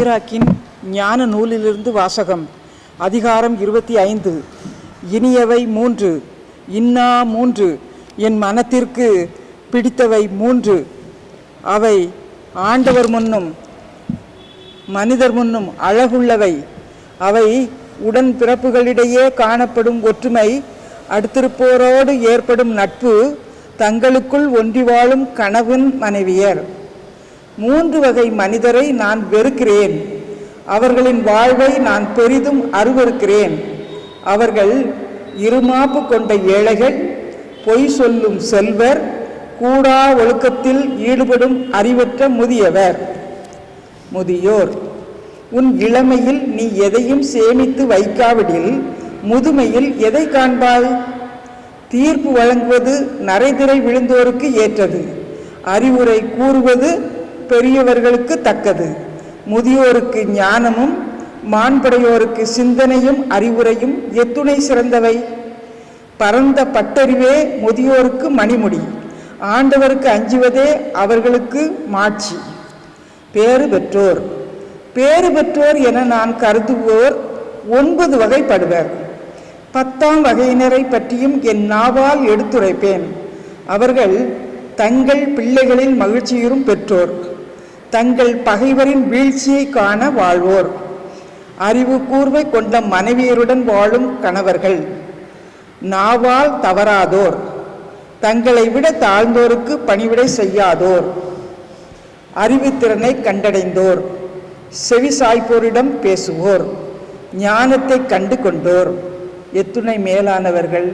சீராக்கின் ஞான நூலிலிருந்து வாசகம் அதிகாரம் இருபத்தி ஐந்து. இனியவை மூன்று இன்னா மூன்று என் மனத்திற்கு பிடித்தவை மூன்று. அவை ஆண்டவர் முன்னும் மனிதர் முன்னும் அழகுள்ளவை. அவை உடன் பிறப்புகளிடையே காணப்படும் ஒற்றுமை அடுத்திருப்போரோடு ஏற்படும் நட்பு தங்களுக்குள் ஒன்றி வாழும் கணவன் மனைவியர். மூன்று வகை மனிதரை நான் வெறுக்கிறேன். அவர்களின் வாழ்வை நான் பெரிதும் அருவருக்கிறேன். அவர்கள் இருமாப்பு கொண்ட ஏழைகள் பொய் சொல்லும் செல்வர் கூடா ஒழுக்கத்தில் ஈடுபடும் அறிவற்ற முதியவர். முதியோர் உன் இளமையில் நீ எதையும் சேமித்து வைக்காவிடில் முதுமையில் எதை காண்பாய்? தீர்ப்பு வழங்குவது நரைதிரை விழுந்தோருக்கு ஏற்றது. அறிவுரை கூறுவது பெரியவர்களுக்கு தக்கது. முதியோருக்கு ஞானமும் மாண்படையோருக்கு சிந்தனையும் அறிவுரையும் எத்துணை சிறந்தவை. பரந்த பட்டறிவே முதியோருக்கு மணிமுடி. ஆண்டவருக்கு அஞ்சுவதே அவர்களுக்கு மாட்சி. பேறு பெற்றோர். பேறு பெற்றோர் என நான் கருதுவோர் ஒன்பது வகைப்படுவர். பத்தாம் வகையினரை பற்றியும் என் நாவால் எடுத்துரைப்பேன். அவர்கள் தங்கள் பிள்ளைகளின் மகிழ்ச்சியுறும் பெற்றோர். தங்கள் பகைவரின் வீழ்ச்சியை காண வாழ்வோர். அறிவு கூர்வை கொண்ட மனைவியருடன் வாழும் கணவர்கள். நாவால் தவறாதோர். தங்களை விட தாழ்ந்தோருக்கு பணிவிடை செய்யாதோர். அறிவுத்திறனை கண்டடைந்தோர். செவி சாய்ப்போரிடம் பேசுவோர். ஞானத்தை கண்டு கொண்டோர் எத்துணை மேலானவர்கள்.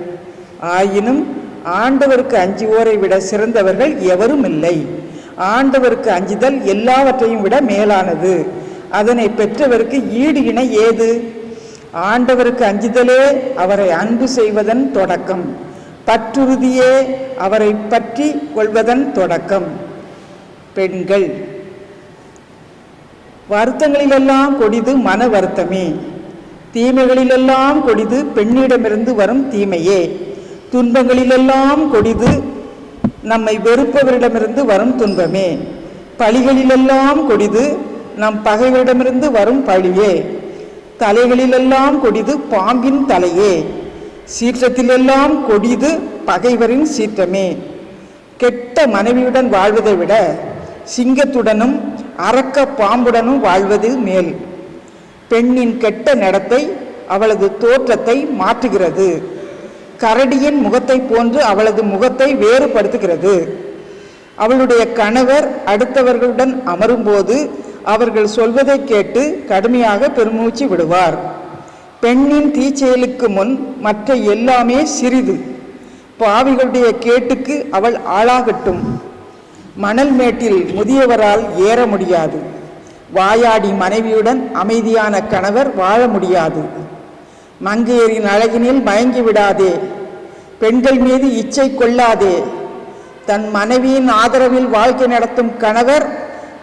ஆயினும் ஆண்டவருக்கு அஞ்சுவோரை விட சிறந்தவர்கள் எவரும் இல்லை ஆண்டவருக்கு அஞ்சுதல் எல்லாவற்றையும் விட மேலானது. அதனை பெற்றவருக்கு ஈடு இணை ஏது? ஆண்டவருக்கு அஞ்சுதலே அவரை அன்பு செய்வதன் தொடக்கம். பற்றுறுதியே அவரை பற்றி கொள்வதன் தொடக்கம். பெண்கள் வருத்தங்களிலெல்லாம் கொடிது மன வருத்தமே. தீமைகளிலெல்லாம் கொடிது பெண்ணிடமிருந்து வரும் தீமையே. துன்பங்களிலெல்லாம் கொடிது நம்மை வெறுப்பவரிடமிருந்து வரும் துன்பமே. பழிகளிலெல்லாம் கொடிது நம் பகைவரிடமிருந்து வரும் பழியே. தலைகளிலெல்லாம் கொடிது பாம்பின் தலையே. சீற்றத்திலெல்லாம் கொடிது பகைவரின் சீற்றமே. கெட்ட மனைவியுடன் வாழ்வதை விட சிங்கத்துடனும் அரக்க பாம்புடனும் வாழ்வது மேல். பெண்ணின் கெட்ட நடத்தை அவளது தோற்றத்தை மாற்றுகிறது. கரடியின் முகத்தை போன்று அவளது முகத்தை வேறுபடுத்துகிறது. அவளுடைய கணவர் அடுத்தவர்களுடன் அமரும்போது அவர்கள் சொல்வதை கேட்டு கடுமையாக பெருமூச்சு விடுவார். பெண்ணின் தீச்செயலுக்கு முன் மற்ற எல்லாமே சிறிது. பாவிகளுடைய கேட்டுக்கு அவள் ஆளாகட்டும். மணல் மேட்டில் முதியவரால் ஏற முடியாது. வாயாடி மனைவியுடன் அமைதியான கணவர் வாழ முடியாது. மங்கையரின் அழகினில் மயங்கி விடாதே. பெண்கள் மீது இச்சை கொள்ளாதே. தன் மனைவியின் ஆதரவில் வாழ்க்கை நடத்தும் கணவர்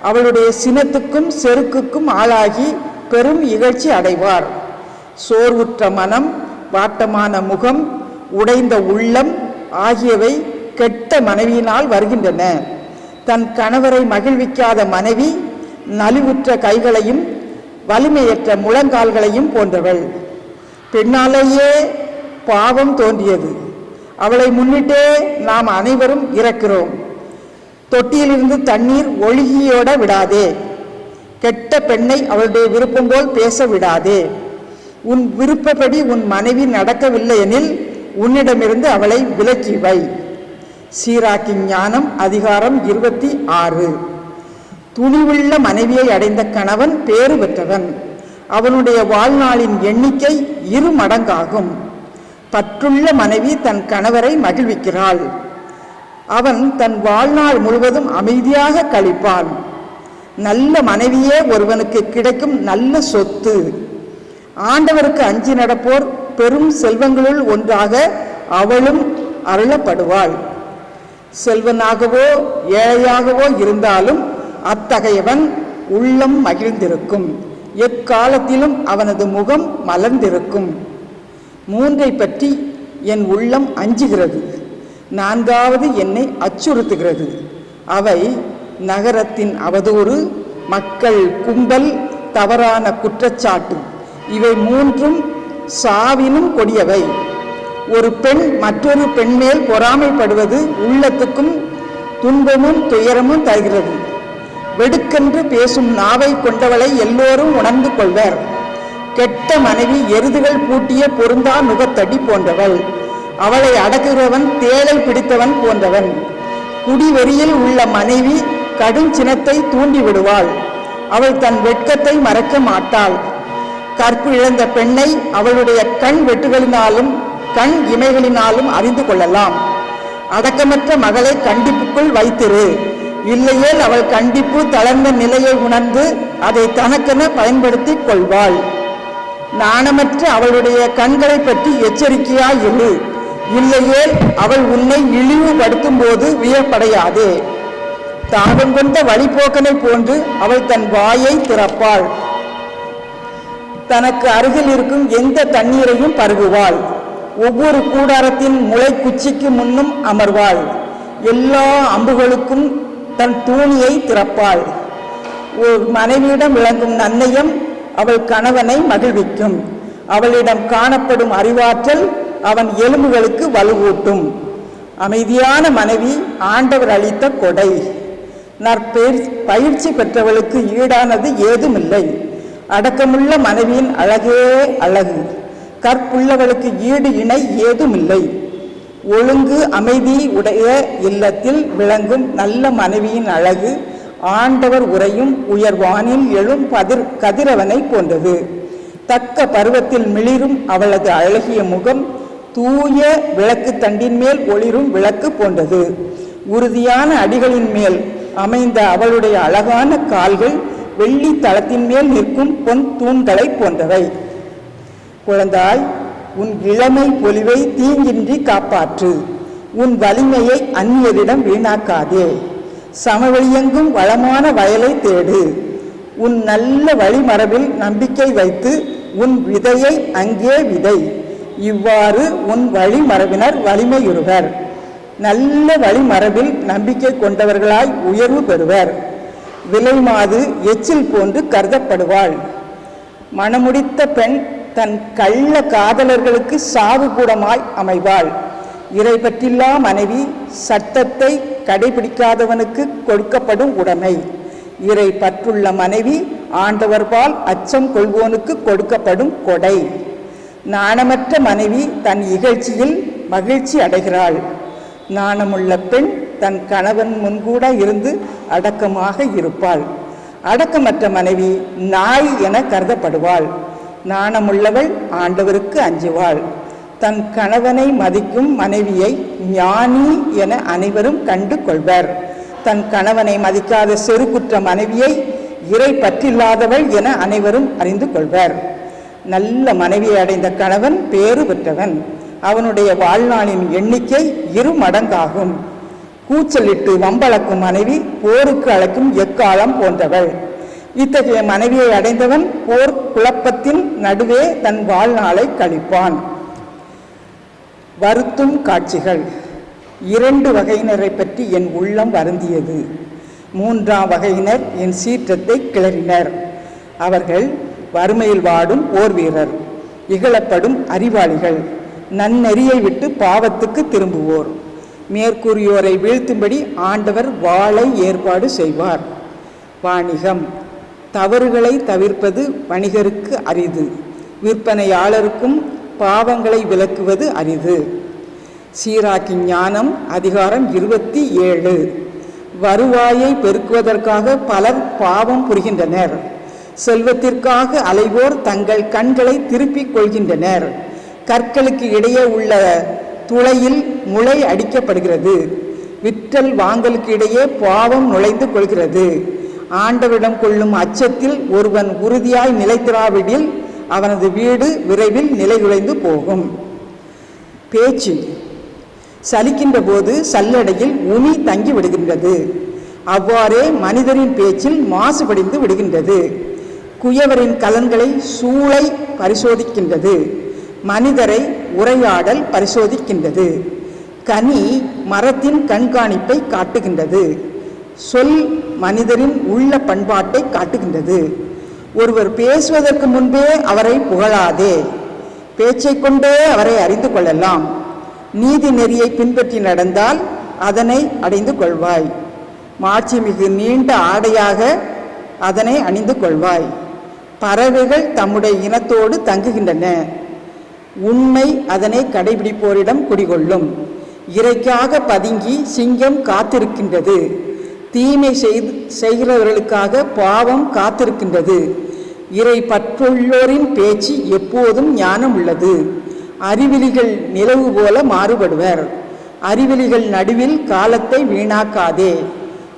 அவளுடைய சினத்துக்கும் செருக்குக்கும் ஆளாகி பெரும் இகழ்ச்சி அடைவார். சோர்வுற்ற மனம் வாட்டமான முகம் உடைந்த உள்ளம் ஆகியவை கெட்ட மனைவியினால் வருகின்றன. தன் கணவரை மகிழ்விக்காத மனைவி நலிவுற்ற கைகளையும் வலிமையற்ற முழங்கால்களையும் போன்றவள். பெண்ணாலேயே பாவம் தோன்றியது. அவளை முன்னிட்டே நாம் அனைவரும் இறக்கிறோம். தொட்டியிலிருந்து தண்ணீர் ஒழுகியோட விடாதே. கெட்ட பெண்ணை அவளுடைய விருப்பம் போல் பேச விடாதே. உன் விருப்பப்படி உன் மனைவி நடக்கவில்லை எனில் உன்னிடமிருந்து அவளை விலக்கி வை. சீராக்கி ஞானம் அதிகாரம் இருபத்தி ஆறு. துணிவுள்ள மனைவியை அடைந்த கணவன் பேறு பெற்றவன். அவனுடைய வாழ்நாளின் எண்ணிக்கை இரு மடங்காகும். பற்றுள்ள மனைவி தன் கணவரை மகிழ்விக்கிறாள். அவன் தன் வாழ்நாள் முழுவதும் அமைதியாக கழிப்பான். நல்ல மனைவியே ஒருவனுக்கு கிடைக்கும் நல்ல சொத்து. ஆண்டவருக்கு அஞ்சி நடப்போர் பெரும் செல்வங்களுள் ஒன்றாக அவளும் அருளப்படுவாள். செல்வனாகவோ ஏழையாகவோ இருந்தாலும் அத்தகையவன் உள்ளம் மகிழ்ந்திருக்கும். எக்காலத்திலும் அவனது முகம் மலர்ந்திருக்கும். மூன்றை பற்றி என் உள்ளம் அஞ்சுகிறது. நான்காவது என்னை அச்சுறுத்துகிறது. அவை நகரத்தின் அவதூறு மக்கள் கும்பல் தவறான குற்றச்சாட்டு. இவை மூன்றும் சாவினும் கொடியவை. ஒரு பெண் மற்றொரு பெண் மேல் பொறாமைப்படுவது உள்ளத்துக்கும் துன்பமும் துயரமும் தருகிறது. வெடுக்கென்று பேசும் நாவை கொண்டவளை எல்லோரும் உணர்ந்து கொள்வர். கெட்ட மனைவி எருதுகள் பூட்டிய பொருந்தா நுகத்தடி போன்றவள். அவளை அடக்குகிறவன் தேளை பிடித்தவன் போன்றவன். குடிவெறியில் உள்ள மனைவி கடும் சினத்தை தூண்டி விடுவாள் அவள் தன் வெட்கத்தை மறக்க மாட்டாள். கற்பு இழந்த பெண்ணை அவளுடைய கண் வெட்டுகளினாலும் கண் இமைகளினாலும் அறிந்து கொள்ளலாம். அடக்கமற்ற மகளை கண்டிப்புக்குள் வைத்திரு. இல்லையேல் அவள் கண்டிப்பு தளர்ந்த நிலையை உணர்ந்து அதை தனக்கென பயன்படுத்திக் கொள்வாள். நாணமற்ற அவளுடைய கண்களை பற்றி எச்சரிக்கையாய் இரு இல்லையேல் அவள் உன்னை இழிவுபடுத்தும் போது வியப்படையாதே. தாகம் கொண்ட வழிபோக்கனை போன்று அவள் தன் வாயை திறப்பாள். தனக்கு அருகில் இருக்கும் எந்த தண்ணீரையும் பருகுவாள். ஒவ்வொரு கூடாரத்தின் முளை குச்சிக்கு முன்னும் அமர்வாள். எல்லா அம்புகளுக்கும் தன் தூணியை திறப்பாள். ஒரு மனைவியிடம் விளங்கும் நன்னயம் அவள் கணவனை மகிழ்விக்கும். அவளிடம் காணப்படும் அறிவாற்றல் அவன் எலும்புகளுக்கு வலுவூட்டும். அமைதியான மனைவி ஆண்டவர் அளித்த கொடை. நற்பெயர் பயிற்சி பெற்றவளுக்கு ஈடானது ஏதுமில்லை. அடக்கமுள்ள மனைவியின் அழகே அழகு. கற்புள்ளவளுக்கு ஈடு இணை ஏதுமில்லை. ஒழுங்கு அமைதி உடைய இல்லத்தில் விளங்கும் நல்ல மனைவியின் அழகு ஆண்டவர் உரையும் உயர்வானில் எழும் பதிர் கதிரவனை போன்றது. தக்க பருவத்தில் மிளிரும் அவளது அழகிய முகம் தூய விளக்கு தண்டின் மேல் ஒளிரும் விளக்கு போன்றது. உறுதியான அடிகளின் மேல் அமைந்த அவளுடைய அழகான கால்கள் வெள்ளி தளத்தின் மேல் நிற்கும் பொன் தூண்களை போன்றவை. குழந்தாய் உன் இளமை பொலிவை தீங்கின்றி காப்பாற்று. உன் வலிமையை அந்நியரிடம் வீணாக்காதே. சமவெளியெங்கும் வளமான வயலை தேடு. உன் நல்ல வழிமரபில் நம்பிக்கை வைத்து உன் விதையை அங்கே விதை. இவ்வாறு உன் வழிமரபினர் வலிமையுறுவர். நல்ல வழிமரபில் நம்பிக்கை கொண்டவர்களாய் உயர்வு பெறுவர். விலைமாது எச்சில் போன்று கருதப்படுவாள். மணமுடித்த பெண் தன் கள்ள காதலர்களுக்கு சாவு கூடமாய் அமைவாள். இறை பற்றில்லா மனைவி சட்டத்தை கடைபிடிக்காதவனுக்கு கொடுக்கப்படும் உடைமை. இறை பற்றுள்ள மனைவி ஆண்டவர்பால் அச்சம் கொள்வோனுக்கு கொடுக்கப்படும் கொடை. நாணமற்ற மனைவி தன் இகழ்ச்சியில் மகிழ்ச்சி அடைகிறாள். நாணமுள்ள பெண் தன் கணவன் முன்கூட இருந்து அடக்கமாக இருப்பாள். அடக்கமற்ற மனைவி நாய் என கருதப்படுவாள். நாணமுள்ளவள் ஆண்டவருக்கு அஞ்சுவாள். தன் கணவனை மதிக்கும் மனைவியை ஞானி என அனைவரும் கண்டு கொள்வர். தன் கணவனை மதிக்காத செருக்குற்ற மனைவியை இறை பற்றில்லாதவள் என அனைவரும் அறிந்து கொள்வர். நல்ல மனைவியை அடைந்த கணவன் பேறு பெற்றவன். அவனுடைய வாழ்நாளின் எண்ணிக்கை இரு மடங்காகும். கூச்சலிட்டு வம்பளக்கும் மனைவி போருக்கு அழைக்கும் எக்காலம் போன்றவள். இத்தகைய மனைவியை அடைந்தவன் போர் குழப்பத்தின் நடுவே தன் வாழ்நாளை கழிப்பான். வருத்தும் காட்சிகள். இரண்டு வகையினரை பற்றி என் உள்ளம் வருந்தியது. மூன்றாம் வகையினர் என் சீற்றத்தை கிளறினர். அவர்கள் வறுமையில் வாடும் போர் வீரர். இகழப்படும் அறிவாளிகள். நன்னெறியை விட்டு பாவத்துக்கு திரும்புவோர். மேற்கூறியோரை வீழ்த்தும்படி ஆண்டவர் வாளை ஏற்பாடு செய்வார். வாணிகம். தவறுகளை தவிர்ப்பது வணிகருக்கு அரிது. விற்பனையாளருக்கும் பாவங்களை விளக்குவது அரிது. சீராக்கி ஞானம் அதிகாரம் இருபத்தி ஏழு. வருவாயை பெருக்குவதற்காக பலர் பாவம் புரிகின்றனர். செல்வத்திற்காக அலைவோர் தங்கள் கண்களை திருப்பிக் கொள்கின்றனர். கற்களுக்கு இடையே உள்ள துளையில் முளை அடிக்கப்படுகிறது. விற்றல் வாங்கலுக்கு இடையே பாவம் நுழைந்து கொள்கிறது. ஆண்டவரிடம் கொள்ளும் அச்சத்தில் ஒருவன் உறுதியாய் நிலைத்திராவிடில் அவனது வீடு விரைவில் நிலைகுலைந்து போகும். பேச்சு. சலிக்கின்ற போது சல்லடையில் உமி தங்கி விடுகின்றது. அவ்வாறே மனிதரின் பேச்சில் மாசுபடிந்து விடுகின்றது. குயவரின் கலன்களை சூளை பரிசோதிக்கின்றது. மனிதரை உரையாடல் பரிசோதிக்கின்றது. கனி மரத்தின் கண்காணிப்பை காட்டுகின்றது. சொல் மனிதரின் உள்ள பண்பாட்டை காட்டுகின்றது. ஒருவர் பேசுவதற்கு முன்பே அவரை புகழாதே. பேச்சை கொண்டே அவரை அறிந்து கொள்ளலாம். நீதி நெறியை பின்பற்றி நடந்தால் அதனை அடைந்து கொள்வாய். மாட்சிமிகு நீண்ட ஆடையாக அதனை அணிந்து கொள்வாய். பறவைகள் தம்முடைய இனத்தோடு தங்குகின்றன. உண்மை அதனை கடைபிடிப்போரிடம் குடிகொள்ளும். இறைக்காக பதுங்கி சிங்கம் காத்திருக்கின்றது. தீமை செய்து செய்கிறவர்களுக்காக பாவம் காத்திருக்கின்றது. இறை பற்றுள்ளோரின் பேச்சு எப்போதும் ஞானம் உள்ளது. அறிவிலிகள் நிலவு போல மாறுபடுவர். அறிவிலிகள் நடுவில் காலத்தை வீணாக்காதே.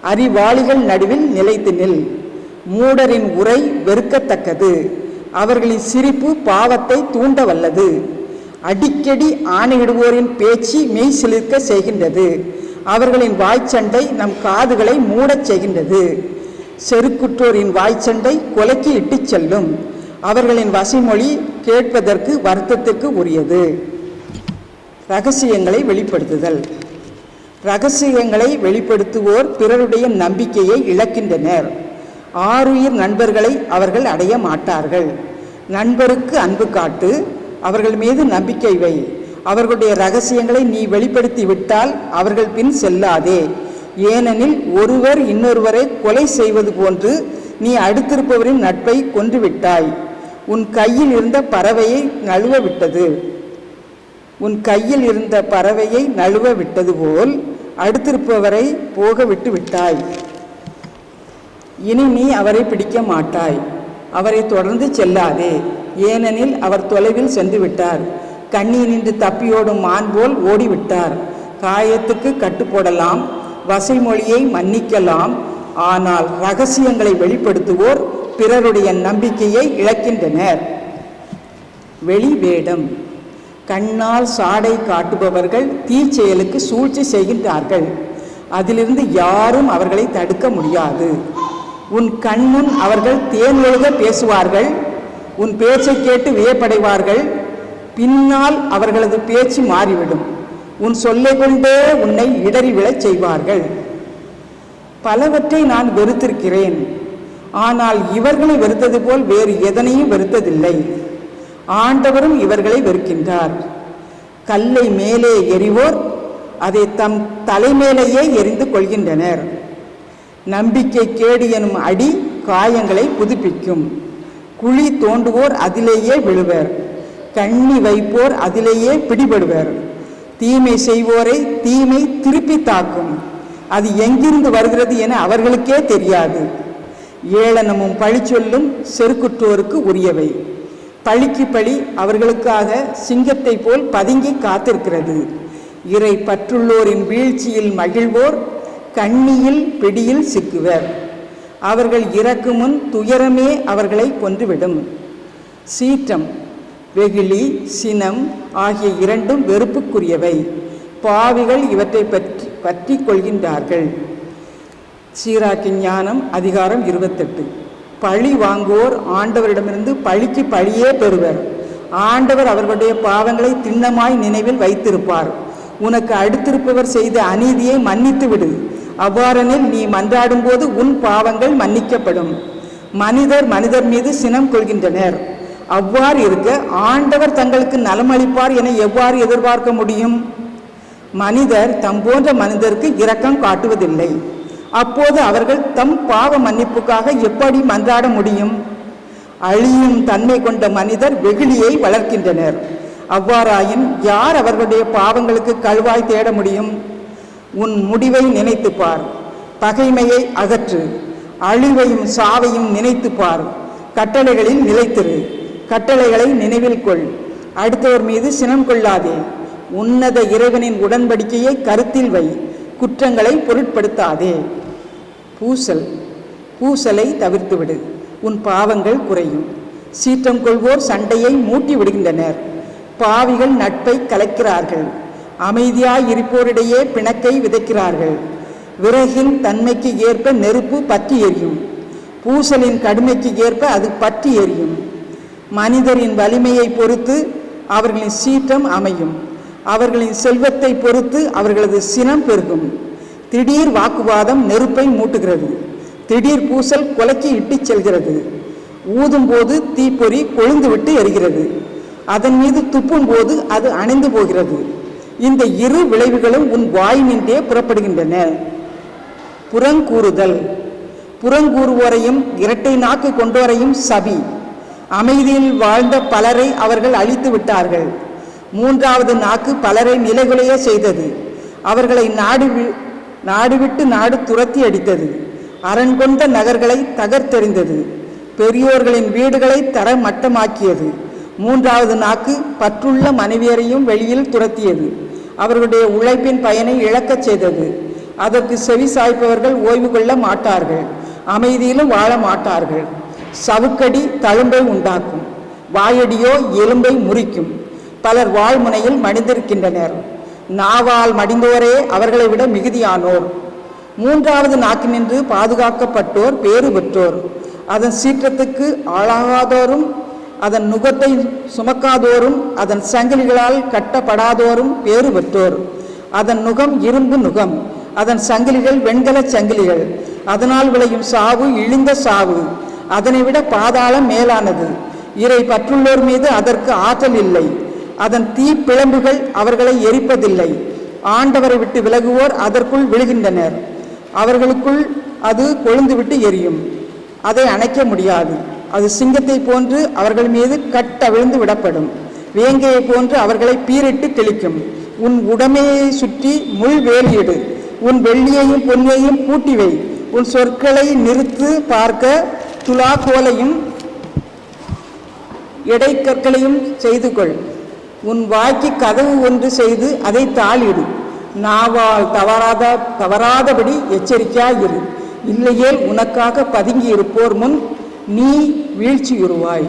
அறிவாளிகள் நடுவில் நிலைத்து நில். மூடரின் உரை வெறுக்கத்தக்கது. அவர்களின் சிரிப்பு பாவத்தை தூண்ட வல்லது அடிக்கடி ஆணையிடுவோரின் பேச்சு மெய் சிலிர்க்க செய்கின்றது. அவர்களின் வாய்ச்சண்டை நம் காதுகளை மூடச் செய்கின்றது. செருக்குற்றோரின் வாய்ச்சண்டை கொலைக்கு இட்டுச் செல்லும். அவர்களின் வசிமொழி கேட்பதற்கு வருத்தத்துக்கு உரியது. ரகசியங்களை வெளிப்படுத்துதல். ரகசியங்களை வெளிப்படுத்துவோர் பிறருடைய நம்பிக்கையை இழக்கின்றனர். ஆறுயிர் நண்பர்களை அவர்கள் அடைய மாட்டார்கள். நண்பருக்கு அன்பு காட்டு அவர்கள் மீது நம்பிக்கை வை. அவர்களுடைய ரகசியங்களை நீ வெளிப்படுத்தி விட்டால் அவர்கள் பின் செல்லாதே. ஏனெனில் ஒருவர் இன்னொருவரை கொலை செய்வது போன்று நீ அடுத்திருப்பவரின் நட்பை கொன்றுவிட்டாய். உன் கையில் இருந்த பறவையை நழுவ விட்டது உன் கையில் இருந்த பறவையை நழுவ விட்டது போல் அடுத்திருப்பவரை போக விட்டு விட்டாய். இனி நீ அவரை பிடிக்க மாட்டாய். அவரை தொடர்ந்து செல்லாதே. ஏனெனில் அவர் தொலைவில் சென்று விட்டார். கண்ணீரின்றி தப்பியோடும் மான் போல் ஓடிவிட்டார். காயத்துக்கு கட்டுப்போடலாம் வசைமொழியை மன்னிக்கலாம் ஆனால் ரகசியங்களை வெளிப்படுத்துவோர் பிறருடைய நம்பிக்கையை இழக்கின்றனர். வெளி வேடம் கண்ணால் சாடை காட்டுபவர்கள் தீச்செயலுக்கு சூழ்ச்சி செய்கின்றார்கள். அதிலிருந்து யாரும் அவர்களை தடுக்க முடியாது. உன் கண்முன் அவர்கள் தேன் ஒழுக பேசுவார்கள் உன் பேச்சை கேட்டு வியப்படைவார்கள் பின்னால் அவர்களது பேச்சு மாறிவிடும். உன் சொல்லை கொண்டே உன்னை இடறிவிழச் செய்வார்கள். பலவற்றை நான் வெறுத்திருக்கிறேன். ஆனால் இவர்களை வெறுத்தது போல் வேறு எதனையும் வெறுத்ததில்லை. ஆண்டவரும் இவர்களை வெறுக்கின்றார். கல்லை மேலே எறிவோர் அதை தம் தலைமேலேயே எரிந்து கொள்கின்றனர். நம்பிக்கை கேடு எனும் அடி காயங்களை புதுப்பிக்கும். குழி தோண்டுவோர் அதிலேயே விழுவர். கண்ணி வைப்போர் அதிலேயே பிடிபடுவர். தீமை செய்வோரை தீமை திருப்பி தாக்கும். அது எங்கிருந்து வருகிறது என அவர்களுக்கே தெரியாது. ஏளனமும் பழிச்சொல்லும் செருக்குற்றோருக்கு உரியவை. பழிக்கு பழி அவர்களுக்காக சிங்கத்தை போல் பதுங்கி காத்திருக்கிறது. இறை பற்றுள்ளோரின் வீழ்ச்சியில் மகிழ்வோர் கண்ணியில் பிடியில் சிக்குவர். அவர்கள் இறக்கு முன் துயரமே அவர்களை கொன்றுவிடும். சீற்றம் வெகுளி சினம் ஆகிய இரண்டும் வெறுப்புக்குரியவை. பாவிகள் இவற்றை பற்றி பற்றி கொள்கின்றார்கள். சீராக்கி ஞானம் அதிகாரம் இருபத்தெட்டு. பழி வாங்குவோர் ஆண்டவரிடமிருந்து பழிக்கு பழியே பெறுவர். ஆண்டவர் அவர்களுடைய பாவங்களை திண்ணமாய் நினைவில் வைத்திருப்பார். உனக்கு அடுத்திருப்பவர் செய்த அநீதியை மன்னித்து விடு. அவ்வாறெனில் நீ மன்றாடும்போது உன் பாவங்கள் மன்னிக்கப்படும். மனிதர் மனிதர் மீது சினம் கொள்கின்றனர். அவ்வாறு இருக்க ஆண்டவர் தங்களுக்கு நலமளிப்பார் என எவ்வாறு எதிர்பார்க்க முடியும்? மனிதர் தம் போன்ற மனிதருக்கு இரக்கம் காட்டுவதில்லை. அப்போது அவர்கள் தம் பாவ மன்னிப்புக்காக எப்படி மன்றாட முடியும்? அழியும் தன்மை கொண்ட மனிதர் வெகுளியை வளர்க்கின்றனர். அவ்வாறாயின் யார் அவர்களுடைய பாவங்களுக்கு கழுவாய் தேட முடியும்? உன் முடிவை நினைத்துப் பார். பகைமையை அகற்று. அழிவையும் சாவையும் நினைத்துப் பார். கட்டளைகளில் நிலைத்திரு. கட்டளைகளை நினைவில் கொள். அடுத்தவர் மீது சினம் கொள்ளாதே. உன்னத இறைவனின் உடன்படிக்கையை கருத்தில் வை. குற்றங்களை பொருட்படுத்தாதே. பூசல். பூசலை தவிர்த்துவிடு. உன் பாவங்கள் குறையும். சீற்றம் கொள்வோர் சண்டையை மூட்டி விடுகின்றனர் பாவிகள் நட்பை கலைக்கிறார்கள். அமைதியாயிருப்போரிடையே பிணக்கை விதைக்கிறார்கள். விறகின் தன்மைக்கு ஏற்ப நெருப்பு பற்றி எரியும். பூசலின் கடுமைக்கு ஏற்ப அது பற்றி எரியும். மனிதரின் வலிமையை பொறுத்து அவர்களின் சீற்றம் அமையும். அவர்களின் செல்வத்தை பொறுத்து அவர்களது சினம் பெருகும். திடீர் வாக்குவாதம் நெருப்பை மூட்டுகிறது. திடீர் பூசல் கொலைக்கு இட்டுச் செல்கிறது. ஊதும்போது தீப்பொறி கொழுந்துவிட்டு எரிகிறது. அதன் மீது துப்பும்போது அது அணைந்து போகிறது. இந்த இரு விளைவுகளும் உன் வாய் நின்றே புறப்படுகின்றன. புறங்கூறுதல். புறங்கூறுவோரையும் இரட்டை நாக்கு கொண்டோரையும் சபி. அமைதியில் வாழ்ந்த பலரை அவர்கள் அழித்து விட்டார்கள். மூன்றாவது நாக்கு பலரை நிலைகுலைய செய்தது. அவர்களை நாடு வி- நாடு விட்டு நாடு துரத்தி அடித்தது. அரண் கொண்ட நகர்களை தகர்த்தெறிந்தது. பெரியோர்களின் வீடுகளை தர மட்டமாக்கியது. மூன்றாவது நாக்கு பற்றுள்ள மனைவியரையும் வெளியில் துரத்தியது. அவர்களுடைய உழைப்பின் பயனை இழக்கச் செய்தது. அதற்கு செவி சாய்ப்பவர்கள் ஓய்வு கொள்ள மாட்டார்கள். அமைதியிலும் வாழ மாட்டார்கள். சவுக்கடி தழும்பை உண்டாக்கும். வாயடியோ எலும்பை முறிக்கும். பலர் வாழ்முனையில் மடிந்திருக்கின்றனர். நாவால் மடிந்தோரே அவர்களை விட மிகுதியானோர். மூன்றாவது நாக்கினின்று பாதுகாக்கப்பட்டோர் பேறு பெற்றோர். அதன் சீற்றத்துக்கு ஆளாகாதோரும் அதன் நுகத்தை சுமக்காதோரும் அதன் சங்கிலிகளால் கட்டப்படாதோரும் பேறு பெற்றோர். அதன் நுகம் இரும்பு நுகம் அதன் சங்கிலிகள் வெண்கலச் சங்கிலிகள். அதனால் விளையும் சாவு இழிந்த சாவு. அதனை விட பாதாளம் மேலானது. இறை பற்றுள்ளோர் மீது அதற்கு ஆற்றல் இல்லை. அதன் தீப்பிழம்புகள் அவர்களை எரிப்பதில்லை. ஆண்டவரை விட்டு விலகுவோர் அதற்குள் விழுகின்றனர். அவர்களுக்குள் அது கொழுந்துவிட்டு எரியும். அதை அணைக்க முடியாது. அது சிங்கத்தை போன்று அவர்கள் மீது கட்டவிழ்ந்து விடப்படும். வேங்கையை போன்று அவர்களை பீரிட்டு கிழிக்கும் உன் உடமையை சுற்றி முள் வேலியிடு. உன் வெள்ளியையும் பொன்னையும் பூட்டி வை. உன் சொற்களை நிறுத்து பார்க்க துலாக்கோலையும் இடைக்கற்களையும் செய்து கொள் உன் வாய்க்கு கதவு ஒன்று செய்து அதை தாளிடு. நாவால் தவறாத தவறாதபடி எச்சரிக்கையாயிரு. இல்லையேல் உனக்காக பதுங்கி இருப்போர் முன் நீ வீழ்ச்சியுறுவாய்.